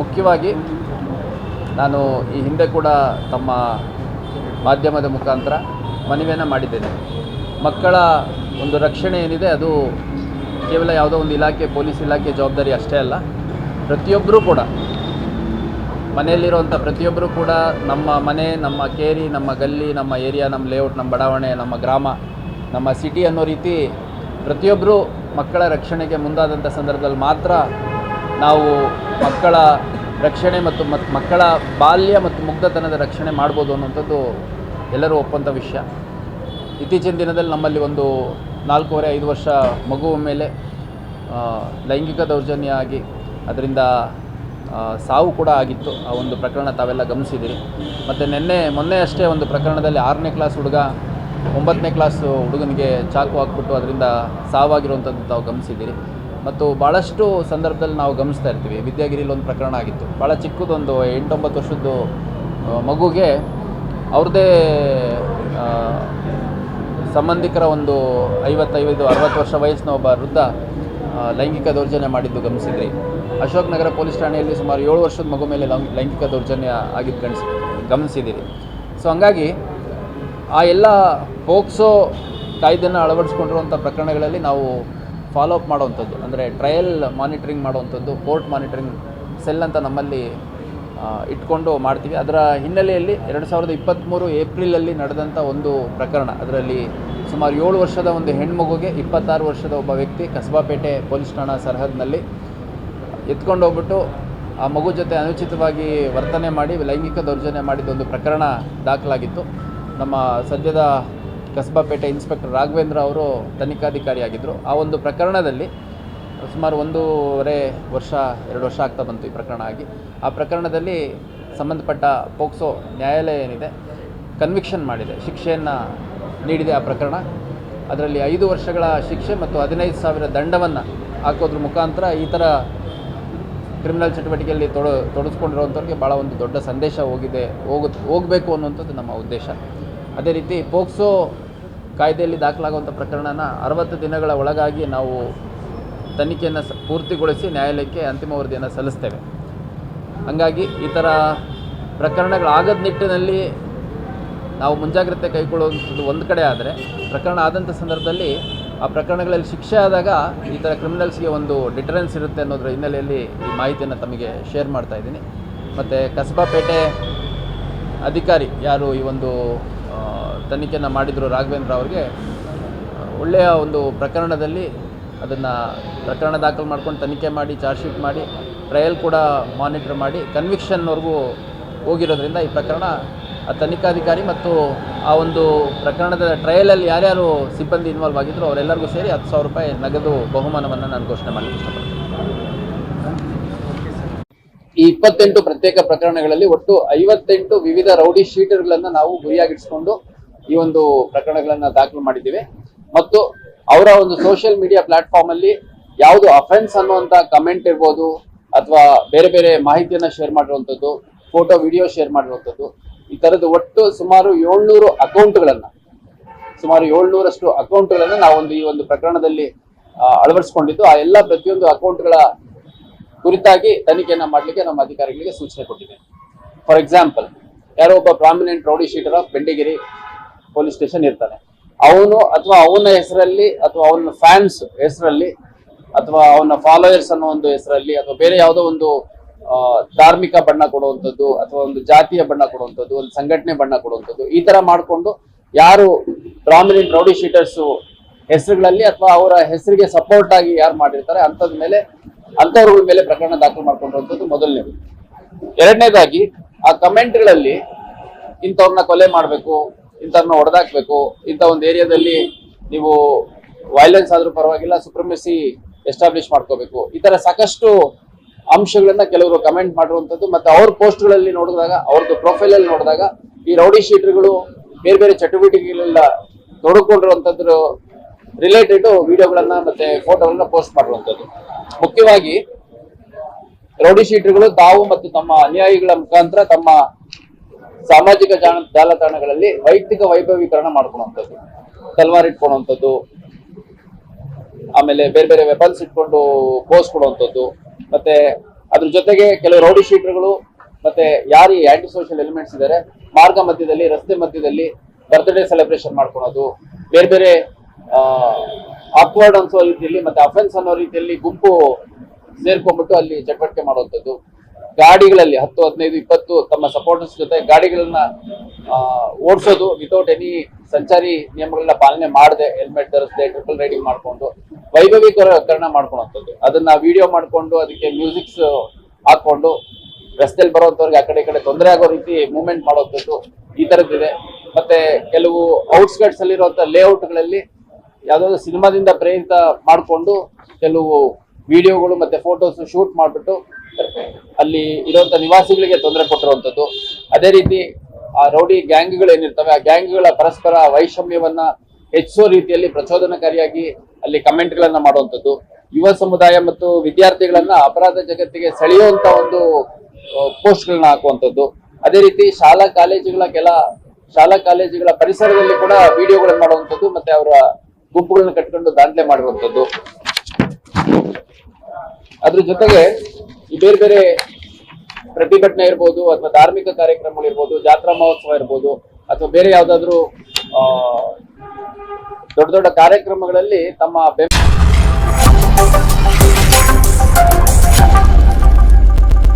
ಮುಖ್ಯವಾಗಿ ನಾನು ಈ ಹಿಂದೆ ಕೂಡ ತಮ್ಮ ಮಾಧ್ಯಮದ ಮುಖಾಂತರ ಮನವಿಯನ್ನು ಮಾಡಿದ್ದೇನೆ. ಮಕ್ಕಳ ಒಂದು ರಕ್ಷಣೆ ಏನಿದೆ ಅದು ಕೇವಲ ಯಾವುದೋ ಒಂದು ಇಲಾಖೆ, ಪೊಲೀಸ್ ಇಲಾಖೆ ಜವಾಬ್ದಾರಿ ಅಷ್ಟೇ ಅಲ್ಲ ಪ್ರತಿಯೊಬ್ಬರೂ ಕೂಡ ಮನೆಯಲ್ಲಿರುವಂಥ ಪ್ರತಿಯೊಬ್ಬರೂ ಕೂಡ ನಮ್ಮ ಮನೆ, ನಮ್ಮ ಕೇರಿ, ನಮ್ಮ ಗಲ್ಲಿ, ನಮ್ಮ ಏರಿಯಾ, ನಮ್ಮ ಲೇಔಟ್, ನಮ್ಮ ಬಡಾವಣೆ, ನಮ್ಮ ಗ್ರಾಮ, ನಮ್ಮ ಸಿಟಿ ಅನ್ನೋ ರೀತಿ ಪ್ರತಿಯೊಬ್ಬರು ಮಕ್ಕಳ ರಕ್ಷಣೆಗೆ ಮುಂದಾದಂಥ ಸಂದರ್ಭದಲ್ಲಿ ಮಾತ್ರ ನಾವು ಮಕ್ಕಳ ರಕ್ಷಣೆ ಮತ್ತು ಮತ್ ಮಕ್ಕಳ ಬಾಲ್ಯ ಮತ್ತು ಮುಗ್ಧತನದ ರಕ್ಷಣೆ ಮಾಡ್ಬೋದು ಅನ್ನೋಂಥದ್ದು ಎಲ್ಲರೂ ಒಪ್ಪಂಥ ವಿಷಯ. ಇತ್ತೀಚಿನ ದಿನದಲ್ಲಿ ನಮ್ಮಲ್ಲಿ ಒಂದು ನಾಲ್ಕೂವರೆ, ಐದು ವರ್ಷ ಮಗುವ ಮೇಲೆ ಲೈಂಗಿಕ ದೌರ್ಜನ್ಯ ಆಗಿ, ಅದರಿಂದ ಸಾವು ಕೂಡ ಆಗಿತ್ತು. ಆ ಒಂದು ಪ್ರಕರಣ ತಾವೆಲ್ಲ ಗಮನಿಸಿದ್ದೀರಿ. ಮತ್ತು ನಿನ್ನೆ, ಮೊನ್ನೆ ಅಷ್ಟೇ ಒಂದು ಪ್ರಕರಣದಲ್ಲಿ ಆರನೇ ಕ್ಲಾಸ್ ಹುಡುಗ ಒಂಬತ್ತನೇ ಕ್ಲಾಸ್ ಹುಡುಗನಿಗೆ ಚಾಕು ಹಾಕ್ಬಿಟ್ಟು ಅದರಿಂದ ಸಾವಾಗಿರುವಂಥದ್ದು ತಾವು ಗಮನಿಸಿದ್ದೀರಿ. ಮತ್ತು ಭಾಳಷ್ಟು ಸಂದರ್ಭದಲ್ಲಿ ನಾವು ಗಮನಿಸ್ತಾ ಇರ್ತೀವಿ. ವಿದ್ಯಾಗಿರಿಯಲ್ಲಿ ಒಂದು ಪ್ರಕರಣ ಆಗಿತ್ತು. ಭಾಳ ಚಿಕ್ಕದೊಂದು ಎಂಟೊಂಬತ್ತು ವರ್ಷದ್ದು ಮಗುಗೆ ಅವ್ರದ್ದೇ ಸಂಬಂಧಿಕರ ಒಂದು ಐವತ್ತೈದು, ಅರವತ್ತು ವರ್ಷ ವಯಸ್ಸಿನ ಒಬ್ಬ ವೃದ್ಧ ಲೈಂಗಿಕ ದೌರ್ಜನ್ಯ ಮಾಡಿದ್ದು ಗಮನಿಸಿದ್ರಿ. ಅಶೋಕ್ ನಗರ ಪೊಲೀಸ್ ಠಾಣೆಯಲ್ಲಿ ಸುಮಾರು ಏಳು ವರ್ಷದ ಮಗು ಮೇಲೆ ಲೈಂಗ್- ಲೈಂಗಿಕ ದೌರ್ಜನ್ಯ ಆಗಿದ್ದು ಗಣಿಸಿ ಗಮನಿಸಿದ್ದೀರಿ. ಸೊ, ಹಂಗಾಗಿ ಆ ಎಲ್ಲ ಪೋಕ್ಸೋ ಕಾಯ್ದೆಯನ್ನು ಅಳವಡಿಸ್ಕೊಂಡಿರುವಂಥ ಪ್ರಕರಣಗಳಲ್ಲಿ ನಾವು ಫಾಲೋ ಅಪ್ ಮಾಡುವಂಥದ್ದು. ಅಂದರೆ ಟ್ರಯಲ್ ಮಾನಿಟ್ರಿಂಗ್ ಮಾಡುವಂಥದ್ದು ಕೋರ್ಟ್ ಮಾನಿಟ್ರಿಂಗ್ ಸೆಲ್ ಅಂತ ನಮ್ಮಲ್ಲಿ ಇಟ್ಕೊಂಡು ಮಾಡ್ತೀವಿ. ಅದರ ಹಿನ್ನೆಲೆಯಲ್ಲಿ ಎರಡು ಸಾವಿರದ ಇಪ್ಪತ್ತ್ಮೂರು ಏಪ್ರಿಲಲ್ಲಿ ನಡೆದಂಥ ಒಂದು ಪ್ರಕರಣ. ಅದರಲ್ಲಿ ಸುಮಾರು ಏಳು ವರ್ಷದ ಒಂದು ಹೆಣ್ಮಗುಗೆ ಇಪ್ಪತ್ತಾರು ವರ್ಷದ ಒಬ್ಬ ವ್ಯಕ್ತಿ ಕಸಬಾಪೇಟೆ ಪೊಲೀಸ್ ಠಾಣಾ ಸರಹದ್ನಲ್ಲಿ ಎತ್ಕೊಂಡು ಹೋಗ್ಬಿಟ್ಟು ಆ ಮಗು ಜೊತೆ ಅನುಚಿತವಾಗಿ ವರ್ತನೆ ಮಾಡಿ, ಲೈಂಗಿಕ ದೌರ್ಜನ್ಯ ಮಾಡಿದ ಒಂದು ಪ್ರಕರಣ ದಾಖಲಾಗಿತ್ತು. ನಮ್ಮ ಸದ್ಯದ ಕಸಬಾಪೇಟೆ ಇನ್ಸ್ಪೆಕ್ಟರ್ ರಾಘವೇಂದ್ರ ಅವರು ತನಿಖಾಧಿಕಾರಿಯಾಗಿದ್ದರು. ಆ ಒಂದು ಪ್ರಕರಣದಲ್ಲಿ ಸುಮಾರು ಒಂದೂವರೆ ವರ್ಷ, ಎರಡು ವರ್ಷ ಆಗ್ತಾ ಬಂತು ಈ ಪ್ರಕರಣ ಆಗಿ. ಆ ಪ್ರಕರಣದಲ್ಲಿ ಸಂಬಂಧಪಟ್ಟ ಪೋಕ್ಸೋ ನ್ಯಾಯಾಲಯ ಏನಿದೆ, ಕನ್ವಿಕ್ಷನ್ ಮಾಡಿದೆ. ಶಿಕ್ಷೆಯನ್ನು ನೀಡಿದೆ ಆ ಪ್ರಕರಣ. ಅದರಲ್ಲಿ ಐದು ವರ್ಷಗಳ ಶಿಕ್ಷೆ ಮತ್ತು ಹದಿನೈದು ಸಾವಿರ ದಂಡವನ್ನು ಹಾಕೋದ್ರ ಮುಖಾಂತರ ಈ ಥರ ಕ್ರಿಮಿನಲ್ ಚಟುವಟಿಕೆಯಲ್ಲಿ ತೊಡ ತೊಡಗಿಸ್ಕೊಂಡಿರುವಂಥವ್ರಿಗೆ ಭಾಳ ಒಂದು ದೊಡ್ಡ ಸಂದೇಶ ಹೋಗಿದೆ ಹೋಗ ಹೋಗಬೇಕು ಅನ್ನುವಂಥದ್ದು ನಮ್ಮ ಉದ್ದೇಶ. ಅದೇ ರೀತಿ ಪೋಕ್ಸೋ ಕಾಯ್ದೆಯಲ್ಲಿ ದಾಖಲಾಗುವಂಥ ಪ್ರಕರಣನ ಅರವತ್ತು ದಿನಗಳ ಒಳಗಾಗಿ ನಾವು ತನಿಖೆಯನ್ನು ಪೂರ್ತಿಗೊಳಿಸಿ ನ್ಯಾಯಾಲಯಕ್ಕೆ ಅಂತಿಮ ವರದಿಯನ್ನು ಸಲ್ಲಿಸ್ತೇವೆ. ಹಾಗಾಗಿ ಈ ಥರ ಪ್ರಕರಣಗಳಾಗದ ನಿಟ್ಟಿನಲ್ಲಿ ನಾವು ಮುಂಜಾಗ್ರತೆ ಕೈಗೊಳ್ಳುವಂಥದ್ದು ಒಂದು ಕಡೆ ಆದರೆ ಪ್ರಕರಣ ಆದಂಥ ಸಂದರ್ಭದಲ್ಲಿ ಆ ಪ್ರಕರಣಗಳಲ್ಲಿ ಶಿಕ್ಷೆ ಆದಾಗ ಈ ಥರ ಕ್ರಿಮಿನಲ್ಸ್ಗೆ ಒಂದು ಡಿಟರೆನ್ಸ್ ಇರುತ್ತೆ ಅನ್ನೋದ್ರ ಹಿನ್ನೆಲೆಯಲ್ಲಿ ಈ ಮಾಹಿತಿಯನ್ನು ತಮಗೆ ಶೇರ್ ಮಾಡ್ತಾ ಇದ್ದೀನಿ. ಮತ್ತು ಕಸಬಾಪೇಟೆ ಅಧಿಕಾರಿ ಯಾರು ಈ ಒಂದು ತನಿಖೆಯನ್ನು ಮಾಡಿದರು ರಾಘವೇಂದ್ರ ಅವ್ರಿಗೆ ಒಳ್ಳೆಯ ಒಂದು ಪ್ರಕರಣದಲ್ಲಿ ಅದನ್ನು ಪ್ರಕರಣ ದಾಖಲು ಮಾಡ್ಕೊಂಡು ತನಿಖೆ ಮಾಡಿ ಚಾರ್ಜ್ ಶೀಟ್ ಮಾಡಿ ಟ್ರಯಲ್ ಕೂಡ ಮಾನಿಟರ್ ಮಾಡಿ ಕನ್ವಿಕ್ಷನ್ವರೆಗೂ ಹೋಗಿರೋದ್ರಿಂದ ಈ ಪ್ರಕರಣ ತನಿಖಾಧಿಕಾರಿ ಮತ್ತು ಆ ಒಂದು ಪ್ರಕರಣದ ಟ್ರಯಲಲ್ಲಿ ಯಾರ್ಯಾರು ಸಿಬ್ಬಂದಿ ಇನ್ವಾಲ್ವ್ ಆಗಿದ್ರು ಅವರೆಲ್ಲರಿಗೂ ಸೇರಿ ಹತ್ತು ಸಾವಿರ ರೂಪಾಯಿ ನಗದು ಬಹುಮಾನವನ್ನು ನಾನು ಘೋಷಣೆ ಮಾಡಲು ಇಷ್ಟಪಡ್ತೀನಿ. ಈ ಇಪ್ಪತ್ತೆಂಟು ಪ್ರತ್ಯೇಕ ಪ್ರಕರಣಗಳಲ್ಲಿ ಒಟ್ಟು ಐವತ್ತೆಂಟು ವಿವಿಧ ರೌಡಿ ಶೀಟರ್ಗಳನ್ನು ನಾವು ಗುರಿಯಾಗಿಟ್ಸ್ಕೊಂಡು ಈ ಒಂದು ಪ್ರಕರಣಗಳನ್ನು ದಾಖಲು ಮಾಡಿದ್ದೀವಿ. ಮತ್ತು ಅವರ ಒಂದು ಸೋಷಿಯಲ್ ಮೀಡಿಯಾ ಪ್ಲಾಟ್ಫಾರ್ಮ್ ಅಲ್ಲಿ ಯಾವುದು ಅಫೆನ್ಸ್ ಅನ್ನುವಂಥ ಕಮೆಂಟ್ ಇರ್ಬೋದು ಅಥವಾ ಬೇರೆ ಬೇರೆ ಮಾಹಿತಿಯನ್ನು ಶೇರ್ ಮಾಡಿರುವಂಥದ್ದು ಫೋಟೋ ವಿಡಿಯೋ ಶೇರ್ ಮಾಡಿರುವಂಥದ್ದು ಈ ತರದ ಒಟ್ಟು ಸುಮಾರು ಏಳ್ನೂರು ಅಕೌಂಟ್ಗಳನ್ನ, ಸುಮಾರು ಏಳ್ನೂರಷ್ಟು ಅಕೌಂಟ್ಗಳನ್ನ ನಾವೊಂದು ಈ ಒಂದು ಪ್ರಕರಣದಲ್ಲಿ ಅಳವಡಿಸಿಕೊಂಡಿದ್ದು. ಆ ಎಲ್ಲ ಪ್ರತಿಯೊಂದು ಅಕೌಂಟ್ಗಳ ಕುರಿತಾಗಿ ತನಿಖೆಯನ್ನ ಮಾಡಲಿಕ್ಕೆ ನಮ್ಮ ಅಧಿಕಾರಿಗಳಿಗೆ ಸೂಚನೆ ಕೊಟ್ಟಿದೆ. ಫಾರ್ ಎಕ್ಸಾಂಪಲ್ ಯಾರೋ ಒಬ್ಬ prominent rowdy sheeter of Bendigeri police station ಇರ್ತಾನೆ. ಅವನು ಅಥವಾ ಅವನ ಹೆಸರಲ್ಲಿ ಅಥವಾ ಅವನ ಫ್ಯಾನ್ಸ್ ಹೆಸರಲ್ಲಿ ಅಥವಾ ಅವನ ಫಾಲೋಯರ್ಸ್ ಅನ್ನೋ ಒಂದು ಹೆಸರಲ್ಲಿ ಅಥವಾ ಬೇರೆ ಯಾವುದೋ ಒಂದು ಧಾರ್ಮಿಕ ಬಣ್ಣ ಕೊಡುವಂಥದ್ದು ಅಥವಾ ಒಂದು ಜಾತಿಯ ಬಣ್ಣ ಕೊಡುವಂಥದ್ದು, ಒಂದು ಸಂಘಟನೆ ಬಣ್ಣ ಕೊಡುವಂಥದ್ದು, ಈ ತರ ಮಾಡಿಕೊಂಡು ಯಾರು ಪ್ರಾಮಿನೆಂಟ್ ರೌಡಿ ಶೀಟರ್ಸ್ ಹೆಸರುಗಳಲ್ಲಿ ಅಥವಾ ಅವರ ಹೆಸರಿಗೆ ಸಪೋರ್ಟ್ ಆಗಿ ಯಾರು ಮಾಡಿರ್ತಾರೆ, ಅಂಥದ್ ಮೇಲೆ ಅಂಥವ್ರಗಳ ಮೇಲೆ ಪ್ರಕರಣ ದಾಖಲು ಮಾಡ್ಕೊಂಡಿರುವಂಥದ್ದು ಮೊದಲನೇದು. ಎರಡನೇದಾಗಿ, ಆ ಕಮೆಂಟ್ಗಳಲ್ಲಿ ಇಂಥವ್ರನ್ನ ಕೊಲೆ ಮಾಡಬೇಕು, ಇಂಥವ್ರನ್ನ ಹೊಡೆದಾಕ್ಬೇಕು, ಇಂಥ ಒಂದು ಏರಿಯಾದಲ್ಲಿ ನೀವು ವೈಲೆನ್ಸ್ ಆದ್ರೂ ಪರವಾಗಿಲ್ಲ ಸುಪ್ರಮೆಸಿ ಎಸ್ಟಾಬ್ಲಿಷ್ ಮಾಡ್ಕೋಬೇಕು. ಈ ತರ ಸಾಕಷ್ಟು ಅಂಶಗಳನ್ನ ಕೆಲವರು ಕಮೆಂಟ್ ಮಾಡಿರುವಂತದ್ದು, ಮತ್ತೆ ಅವ್ರ ಪೋಸ್ಟ್ಗಳಲ್ಲಿ ನೋಡಿದಾಗ, ಅವ್ರದ್ದು ಪ್ರೊಫೈಲ್ ಅಲ್ಲಿ ನೋಡಿದಾಗ, ಈ ರೌಡಿ ಶೀಟರ್ಗಳು ಬೇರೆ ಬೇರೆ ಚಟುವಟಿಕೆಗಳೆಲ್ಲ ತೊಡಕೊಂಡಿರುವಂತದ್ರ ರಿಲೇಟೆಡ್ ವಿಡಿಯೋಗಳನ್ನ ಮತ್ತೆ ಫೋಟೋಗಳನ್ನ ಪೋಸ್ಟ್ ಮಾಡಿರುವಂತದ್ದು. ಮುಖ್ಯವಾಗಿ, ರೌಡಿ ಶೀಟರ್ಗಳು ತಾವು ಮತ್ತು ತಮ್ಮ ಅನುಯಾಯಿಗಳ ಮುಖಾಂತರ ತಮ್ಮ ಸಾಮಾಜಿಕ ಜಾಲ ಜಾಲತಾಣಗಳಲ್ಲಿ ವೈಯಕ್ತಿಕ ವೈಭವೀಕರಣ ಮಾಡ್ಕೊಳ್ಳುವಂಥದ್ದು ತಲ್ವಾರ್ ಇಟ್ಕೊಳ್ಳುವಂಥದ್ದು ಆಮೇಲೆ ಬೇರೆ ಬೇರೆ ವೆಪನ್ಸ್ ಇಟ್ಕೊಂಡು ಪೋಸ್ ಕೊಡುವಂಥದ್ದು ಮತ್ತೆ ಅದ್ರ ಜೊತೆಗೆ ಕೆಲವು ರೌಡಿ ಶೀಟರ್ಗಳು, ಮತ್ತೆ ಯಾರು ಆಂಟಿ ಸೋಷಿಯಲ್ ಎಲಿಮೆಂಟ್ಸ್ ಇದ್ದಾರೆ ಮಾರ್ಗ ಮಧ್ಯದಲ್ಲಿ, ರಸ್ತೆ ಮಧ್ಯದಲ್ಲಿ ಬರ್ತ್ಡೇ ಸೆಲೆಬ್ರೇಷನ್ ಮಾಡ್ಕೊಳೋದು, ಬೇರೆ ಬೇರೆ ಆಕ್ವರ್ಡ್ ಅನ್ಸೋ ರೀತಿಯಲ್ಲಿ ಮತ್ತೆ ಅಫೆನ್ಸ್ ಅನ್ನೋ ರೀತಿಯಲ್ಲಿ ಗುಂಪು ಸೇರ್ಕೊಂಡ್ಬಿಟ್ಟು ಅಲ್ಲಿ ಚಟುವಟಿಕೆ ಮಾಡುವಂಥದ್ದು. ಗಾಡಿಗಳಲ್ಲಿ ಹತ್ತು, ಹದಿನೈದು, ಇಪ್ಪತ್ತು ತಮ್ಮ ಸಪೋರ್ಟರ್ಸ್ ಜೊತೆ ಗಾಡಿಗಳನ್ನ ಓಡಿಸೋದು ವಿತೌಟ್ ಎನಿ ಸಂಚಾರಿ ನಿಯಮಗಳನ್ನ ಪಾಲನೆ ಮಾಡದೆ ಹೆಲ್ಮೆಟ್ ಧರಿಸದೆ ಟ್ರಿಪಲ್ ರೈಡಿಂಗ್ ಮಾಡ್ಕೊಂಡು. ವೈಭವೀಕರಣ ಮಾಡ್ಕೊಳಂಥದ್ದು. ಅದನ್ನ ವಿಡಿಯೋ ಮಾಡ್ಕೊಂಡು ಅದಕ್ಕೆ ಮ್ಯೂಸಿಕ್ಸ್ ಹಾಕೊಂಡು ರಸ್ತೆಯಲ್ಲಿ ಬರುವಂತವ್ರಿಗೆ ಆ ಕಡೆ ಕಡೆ ತೊಂದರೆ ಆಗೋ ರೀತಿ ಮೂವ್ಮೆಂಟ್ ಮಾಡುವಂಥದ್ದು ಈ ತರದ್ದಿದೆ. ಮತ್ತೆ ಕೆಲವು ಔಟ್ಸ್ಕಟ್ಸ್ ಅಲ್ಲಿರುವಂತ ಲೇಔಟ್ಗಳಲ್ಲಿ ಯಾವ್ದಾದ್ರು ಸಿನಿಮಾದಿಂದ ಪ್ರೇರಿತ ಮಾಡಿಕೊಂಡು ಕೆಲವು ವಿಡಿಯೋಗಳು ಮತ್ತೆ ಫೋಟೋಸ್ ಶೂಟ್ ಮಾಡಿಬಿಟ್ಟು ಅಲ್ಲಿ ಇರುವಂತ ನಿವಾಸಿಗಳಿಗೆ ತೊಂದರೆ ಕೊಟ್ಟಿರುವಂಥದ್ದು. ಅದೇ ರೀತಿ ಆ ರೌಡಿ ಗ್ಯಾಂಗ್ಗಳು ಏನಿರ್ತವೆ, ಆ ಗ್ಯಾಂಗ್ಗಳ ಪರಸ್ಪರ ವೈಷಮ್ಯವನ್ನ ಹೆಚ್ಚಿಸೋ ರೀತಿಯಲ್ಲಿ ಪ್ರಚೋದನಕಾರಿಯಾಗಿ ಅಲ್ಲಿ ಕಮೆಂಟ್ಗಳನ್ನ ಮಾಡುವಂಥದ್ದು. ಯುವ ಸಮುದಾಯ ಮತ್ತು ವಿದ್ಯಾರ್ಥಿಗಳನ್ನ ಅಪರಾಧ ಜಗತ್ತಿಗೆ ಸೆಳೆಯುವಂತ ಒಂದು ಪೋಸ್ಟ್ಗಳನ್ನ ಹಾಕುವಂಥದ್ದು. ಅದೇ ರೀತಿ ಶಾಲಾ ಕಾಲೇಜುಗಳ ಕೆಲ, ಶಾಲಾ ಕಾಲೇಜುಗಳ ಪರಿಸರದಲ್ಲಿ ಕೂಡ ವಿಡಿಯೋಗಳನ್ನು ಮಾಡುವಂಥದ್ದು ಮತ್ತೆ ಅವರ ಗುಂಪುಗಳನ್ನ ಕಟ್ಕೊಂಡು ದಾಂಧಲೆ ಮಾಡುವಂಥದ್ದು. ಅದ್ರ ಜೊತೆಗೆ ಈ ಬೇರೆ ಬೇರೆ ಪ್ರತಿಭಟನೆ ಇರ್ಬೋದು ಅಥವಾ ಧಾರ್ಮಿಕ ಕಾರ್ಯಕ್ರಮಗಳು ಇರ್ಬೋದು ಜಾತ್ರಾ ಮಹೋತ್ಸವ ಇರ್ಬೋದು ಅಥವಾ ಬೇರೆ ಯಾವ್ದಾದ್ರು ದೊಡ್ಡ ದೊಡ್ಡ ಕಾರ್ಯಕ್ರಮಗಳಲ್ಲಿ ತಮ್ಮ